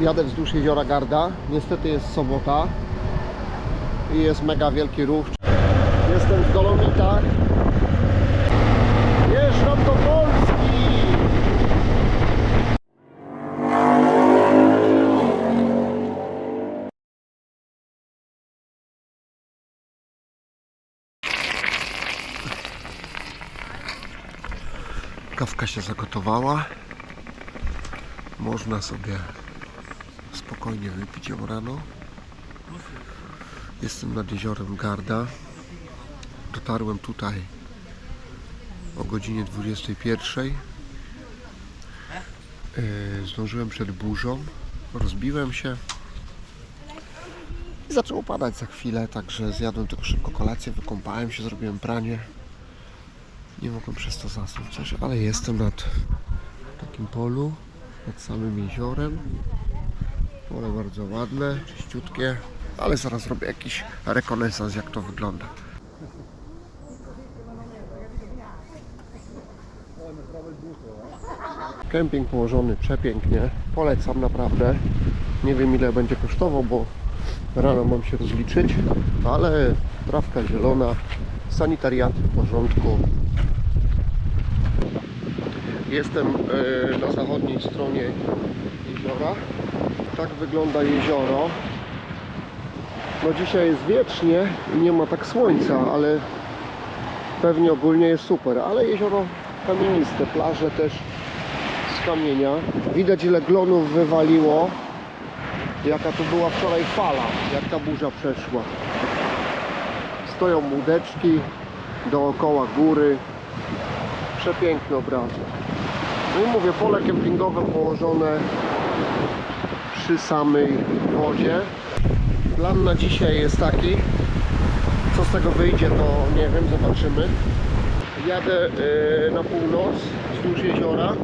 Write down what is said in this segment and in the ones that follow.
Jadę wzdłuż jeziora Garda. Niestety jest sobota i jest mega wielki ruch. Jestem w Dolomitach. Jeżdżam do Polski! Kawka się zagotowała. Można sobie spokojnie wypić ją rano. Jestem nad jeziorem Garda. Dotarłem tutaj o godzinie 21. Yy, Zdążyłem przed burzą. Rozbiłem się. I zaczęło padać za chwilę, także zjadłem tylko szybko kolację, wykąpałem się, zrobiłem pranie. Nie mogłem przez to zasnąć ale jestem nad takim polu, nad samym jeziorem. Pole bardzo ładne, czyściutkie, ale zaraz zrobię jakiś rekonesans jak to wygląda. Kemping położony przepięknie, polecam naprawdę. Nie wiem ile będzie kosztował, bo rano mam się rozliczyć, ale trawka zielona, sanitariaty w porządku, Jestem e, na zachodniej stronie jeziora. Tak wygląda jezioro. No dzisiaj jest wiecznie i nie ma tak słońca, ale pewnie ogólnie jest super. Ale jezioro kamieniste, plaże też z kamienia. Widać ile glonów wywaliło. Jaka to była wczoraj fala, jak ta burza przeszła. Stoją łódeczki dookoła góry. Przepiękny obrazek. No i mówię, pole kempingowe położone przy samej wodzie. Plan na dzisiaj jest taki, co z tego wyjdzie, to nie wiem, zobaczymy. Jadę y, na północ wzdłuż jeziora. Y,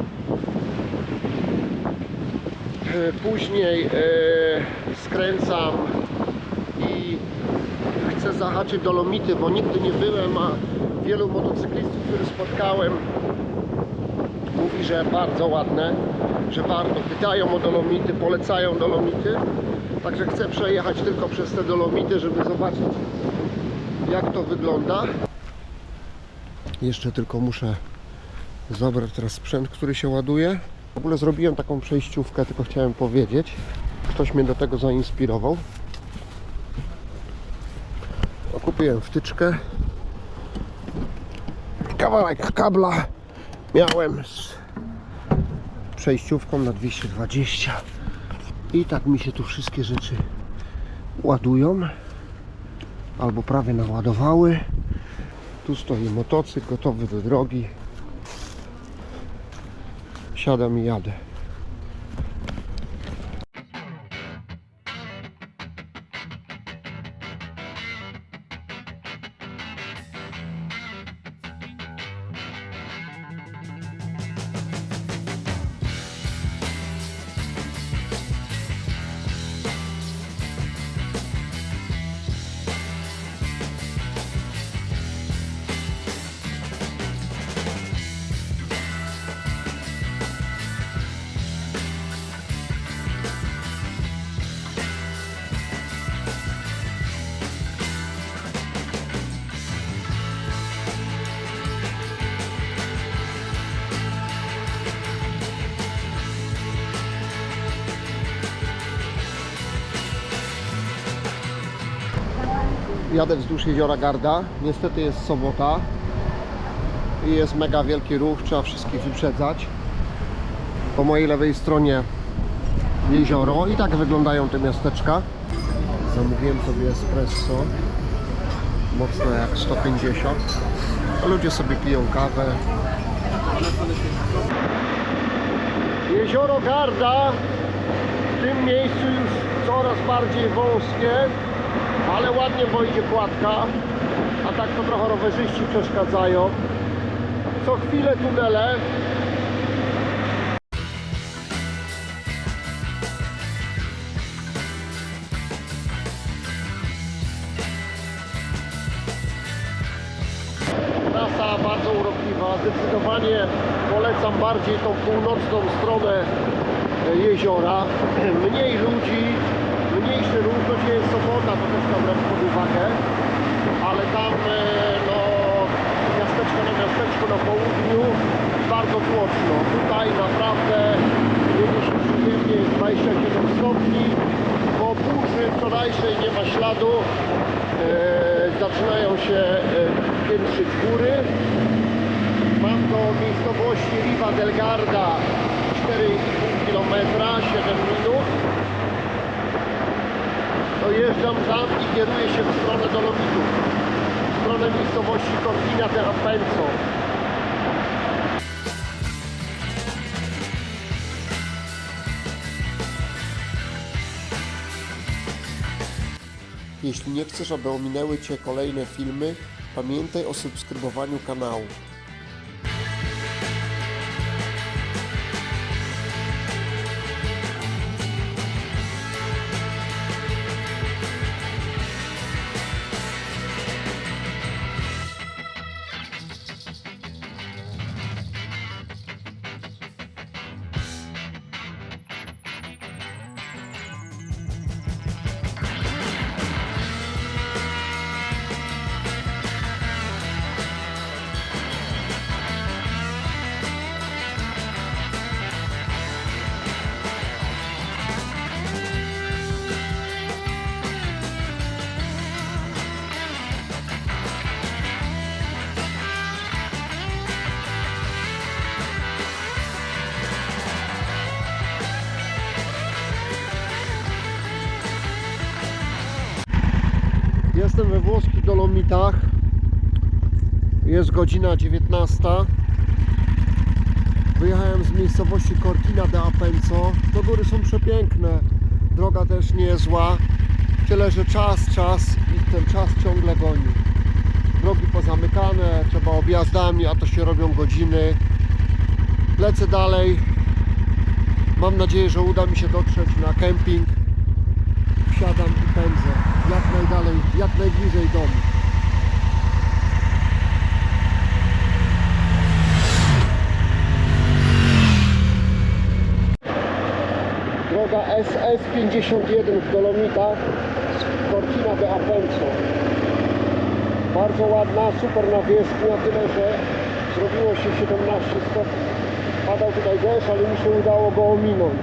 Później y, skręcam i chcę zahaczyć Dolomity, bo nigdy nie byłem, a wielu motocyklistów, których spotkałem, mówi, że bardzo ładne, że warto. Pytają o Dolomity, polecają Dolomity. Także chcę przejechać tylko przez te Dolomity, żeby zobaczyć jak to wygląda. Jeszcze tylko muszę zabrać teraz sprzęt, który się ładuje. W ogóle zrobiłem taką przejściówkę, tylko chciałem powiedzieć. Ktoś mnie do tego zainspirował. Kupiłem wtyczkę. Kawałek kabla miałem z przejściówką na 220 i tak mi się tu wszystkie rzeczy ładują albo prawie naładowały. Tu stoi motocykl gotowy do drogi. Siadam i jadę jadę wzdłuż jeziora Garda. Niestety jest sobota i jest mega wielki ruch, trzeba wszystkich wyprzedzać. Po mojej lewej stronie jezioro i tak wyglądają te miasteczka. Zamówiłem sobie espresso, mocno jak 150. A ludzie sobie piją kawę. Jezioro Garda w tym miejscu już coraz bardziej wąskie ale ładnie bo idzie kładka a tak to trochę rowerzyści przeszkadzają. Co chwilę tunele. Trasa bardzo urokliwa. Zdecydowanie polecam bardziej tą północną stronę jeziora. Mniej ludzi, mniejszy ruch, no dzisiaj jest sobota, to też tam brać pod uwagę, ale tam e, no, miasteczko na miasteczko na południu bardzo tłoczno. Tutaj naprawdę jedzie się przyjemnie, jest 27 stopni. Po burzy wczorajszej nie ma śladu. E, zaczynają się e, piętrzyć góry. Mam do miejscowości Riva del Garda 4,5 km, 7 minut. Dojeżdżam tam i kieruję się w stronę Dolomitów, w stronę miejscowości Cortina de Apenzo. Jeśli nie chcesz, aby ominęły Cię kolejne filmy, pamiętaj o subskrybowaniu kanału. Jestem we włoskich Dolomitach. Jest godzina 19. Wyjechałem z miejscowości Cortina de Apenzo. No góry są przepiękne. Droga też niezła. Tyle, że czas, czas i ten czas ciągle goni. Drogi pozamykane, trzeba objazdami, a to się robią godziny. Lecę dalej. Mam nadzieję, że uda mi się dotrzeć na kemping wsiadam i pędzę jak najdalej, jak najbliżej domu. Droga SS51 w Dolomitach z Cortina de Apenzo. Bardzo ładna, super nawierzchnia, tyle że zrobiło się 17 stopni. Padał tutaj deszcz, ale mi się udało go ominąć.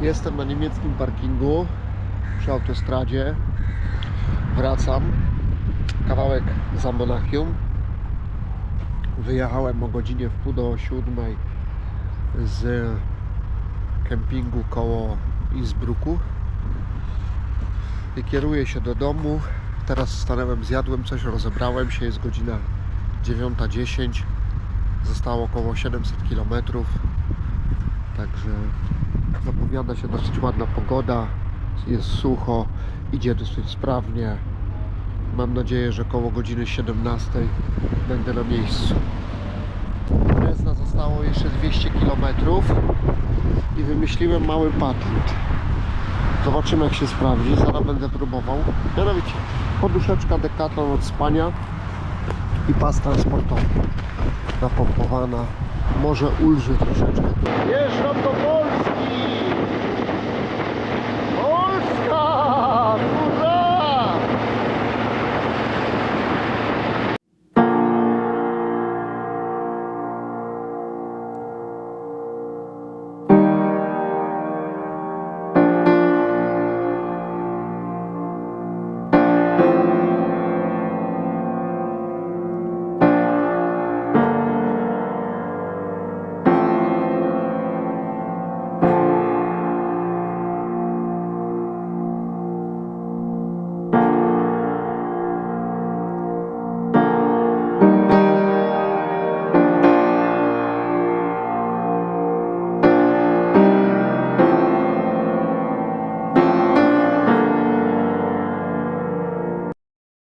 Jestem na niemieckim parkingu przy autostradzie. Wracam. Kawałek za Monachium. Wyjechałem o godzinie w pół do siódmej z kempingu koło Innsbrucku i kieruję się do domu. Teraz stanąłem, zjadłem coś, rozebrałem się, jest godzina 9.10. Zostało około 700 km. Także zapowiada się dosyć ładna pogoda, jest sucho, idzie dosyć sprawnie. Mam nadzieję, że koło godziny 17 będę na miejscu. Brezna zostało jeszcze 200 km i wymyśliłem mały patent. Zobaczymy jak się sprawdzi, zaraz będę próbował. Mianowicie poduszeczka Decathlon od spania i pas transportowy napompowana. Może ulży troszeczkę. Jeżdżam do Polski!